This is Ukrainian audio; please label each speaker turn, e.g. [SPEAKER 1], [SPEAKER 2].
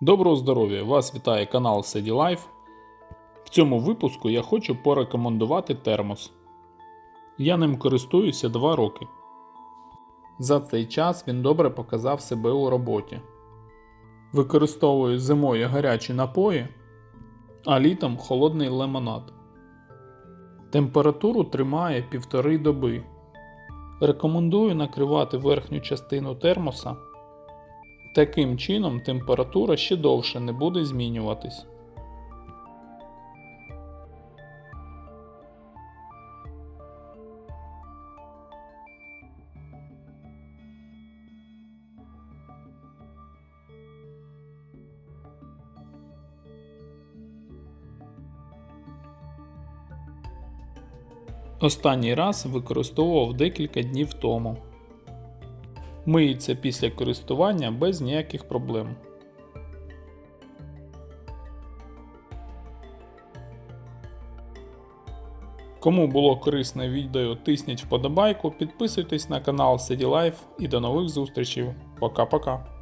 [SPEAKER 1] Доброго здоров'я! Вас вітає канал Sеді Life. В цьому випуску я хочу порекомендувати термос. Я ним користуюся 2 роки. За цей час він добре показав себе у роботі. Використовую зимою гарячі напої, а літом холодний лимонад. Температуру тримає півтори доби. Рекомендую накривати верхню частину термоса Таким чином температура ще довше не буде змінюватись. Останній раз використовував декілька днів тому. Миється після користування без ніяких проблем. Кому було корисне відео, тисніть вподобайку, підписуйтесь на канал Life і до нових зустрічей. Пока-пока.